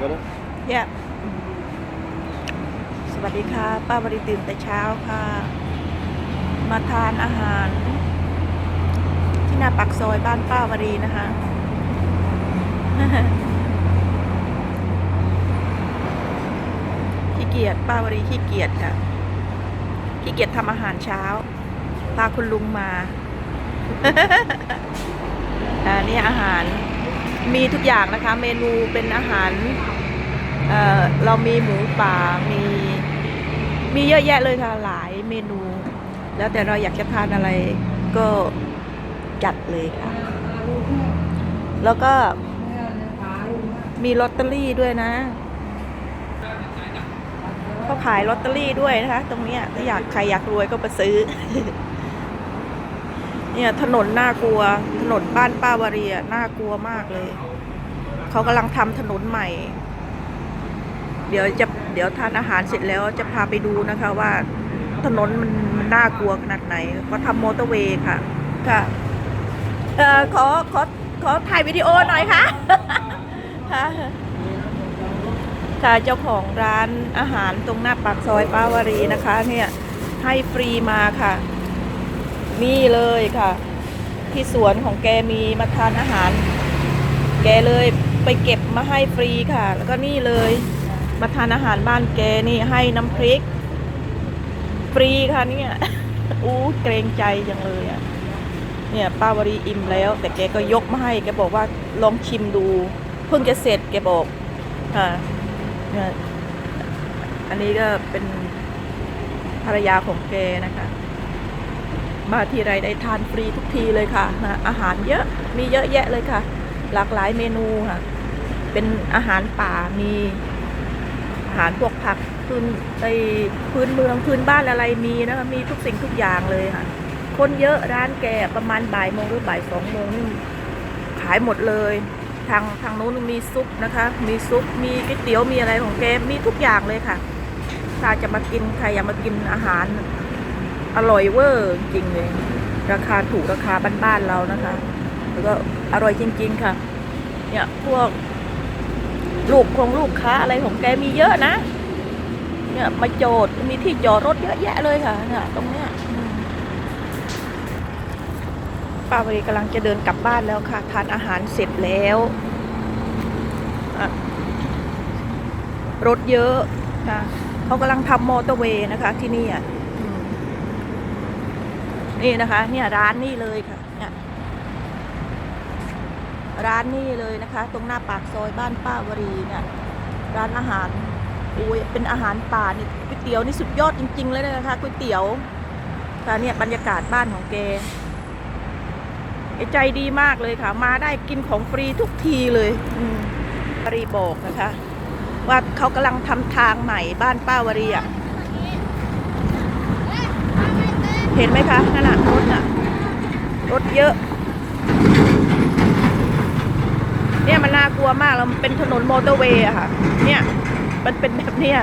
Got it? เย่สวัสดีค่ะ ป้าวริตื่นแต่เช้าค่ะ มาทานอาหาร ที่หน้าปักซอยบ้านป้าวรีนะคะ ขี้เกียจป้าวรีขี้เกียจค่ะ ขี้เกียจทำอาหารเช้า พาคุณลุงมา อ่านี่อาหาร มีทุกอย่างนะคะ เมนูเป็นอาหารเเรามีหมูป่ามีมีเยอะแยะเลยค่ะหลายเมนู แล้วแต่เราอยากจะทานอะไรก็จัดเลยค่ะ แล้วก็มีลอตเตอรี่ด้วยนะเขาขายลอตเตอรี่ด้วยนะคะ ตรงนี้ถ้าอยากใครอยากรวยก็ไปซื้อ เนี่ยถนนน่ากลัว ถนนบ้านป้าวารีอะน่ากลัวมากเลย เขากำลังทำถนนใหม่ เดี๋ยวจะเดี๋ยวทานอาหารเสร็จแล้วจะพาไปดูนะคะว่าถนนมันมันน่ากลัวขนาดไหนก็ทำมอเตอร์เวย์ค่ะ ค่ะเอ่อขอขอขอถ่ายวิดีโอหน่อยค่ะ ค่ะ ค่ะเจ้าของร้านอาหารตรงหน้าปากซอยป้าวารีนะคะ เนี่ยให้ฟรีมาค่ะ นี่เลยค่ะ ที่สวนของแกมีมาทานอาหาร แกเลยไปเก็บมาให้ฟรีค่ะ แล้วก็นี่เลยมาทานอาหารบ้านแกนี่ให้น้ำพริก ฟรีค่ะเนี่ยอู้เกรงใจจังเลยอะเนี่ยป้าวรีอิ่มแล้ว แต่แกก็ยกมาให้แกบอกว่าลองชิมดู เพิ่งจะเสร็จแกบอกค่ะเนี่ยอันนี้ก็เป็นภรรยาของแกนะคะ มาทีไรได้ทานฟรีทุกทีเลยค่ะนะอาหารเยอะมีเยอะแยะเลยค่ะ หลากหลายเมนูค่ะ เป็นอาหารป่ามีอาหารพวกผักพื้นในพื้นเมืองพื้นบ้านอะไรมีนะคะมีทุกสิ่งทุกอย่างเลยค่ะ คนเยอะร้านแกประมาณบ่ายโมงหรือบ่ายสองโมงนี่ขายหมดเลย ทางทางนู้นมีซุปนะคะ มีซุปมีก๋วยเตี๋ยวมีอะไรของแกมีทุกอย่างเลยค่ะถ้าจะมากินใครอยากมากินอาหาร อร่อยเวอร์จริงเลย ราคาถูกราคาบ้านๆเรานะคะ แล้วก็อร่อยจริง ๆ ค่ะ เนี่ยพวก ลูกของลูกค้าอะไรของแกมีเยอะนะ เนี่ยมาโจทย์มีที่จอดรถเยอะแยะเลยค่ะเนี่ยตรงเนี้ยป้าวรีกำลังจะเดินกลับบ้านแล้วค่ะ ทานอาหารเสร็จแล้วรถเยอะค่ะเขากำลังทำมอเตอร์เวย์นะคะที่นี่อะ นี่นะคะ เนี่ยร้านนี่เลยค่ะเนี่ยร้านนี่เลยนะคะ ตรงหน้าปากซอยบ้านป้าวรีเนี่ยร้านอาหารโอ้ยเป็นอาหารป่านี่ก๋วยเตี๋ยวนี่สุดยอดจริง ๆ เลยนะคะก๋วยเตี๋ยวค่ะเนี่ยบรรยากาศบ้านของแกใจดีมากเลยค่ะ มาได้กินของฟรีทุกทีเลยอืมปรีบอกนะคะ ว่าเขากำลังทำทางใหม่บ้านป้าวรีอะ เห็นไหมคะนั่นน่ะรถน่ะรถเยอะ เนี่ยมันน่ากลัวมากแล้วมันเป็นถนนมอเตอร์เวย์อะค่ะ เนี่ยมันเป็นแบบเนี้ย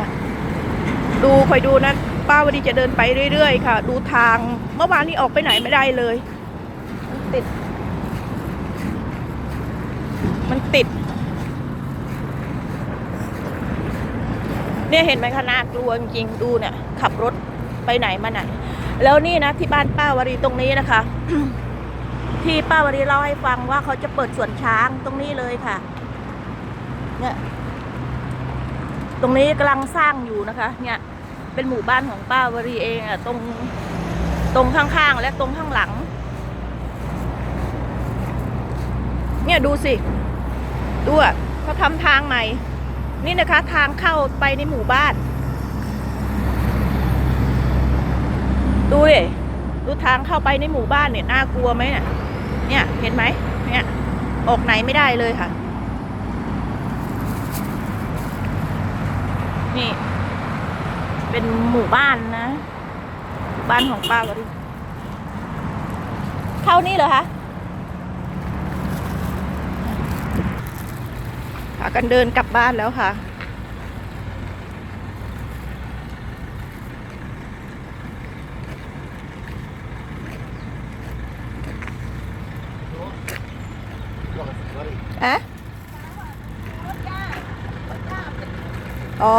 ดูคอยดูนะป้าวันนี้จะเดินไปเรื่อย ๆ ค่ะ ดูทางเมื่อวานนี้ออกไปไหนไม่ได้เลย มันติด มันติด เนี่ยเห็นไหมคะน่ากลัวจริงๆดูเนี่ย ขับรถ ไปไหนมาไหน แล้วนี่นะที่บ้านป้าวรีตรงนี้นะคะ ที่ป้าวรีเล่าให้ฟังว่าเขาจะเปิดสวนช้างตรงนี้เลยค่ะ เนี่ย ตรงนี้กำลังสร้างอยู่นะคะ เนี่ย เป็นหมู่บ้านของป้าวรีเองอะตรงตรงข้างๆและตรงข้างหลัง เนี่ยดูสิดูอะเขาทำทางใหม่ นี่นะคะทางเข้าไปในหมู่บ้าน ดูดิดูทางเข้าไปในหมู่บ้านเนี่ยน่ากลัวไหมเนี่ยเนี่ยเห็นไหมเนี่ยออกไหนไม่ได้เลยค่ะ นี่ เป็นหมู่บ้านนะ บ้านของป้าวริเข้านี่เหรอคะพากันเดินกลับบ้านแล้วค่ะ อ๋อ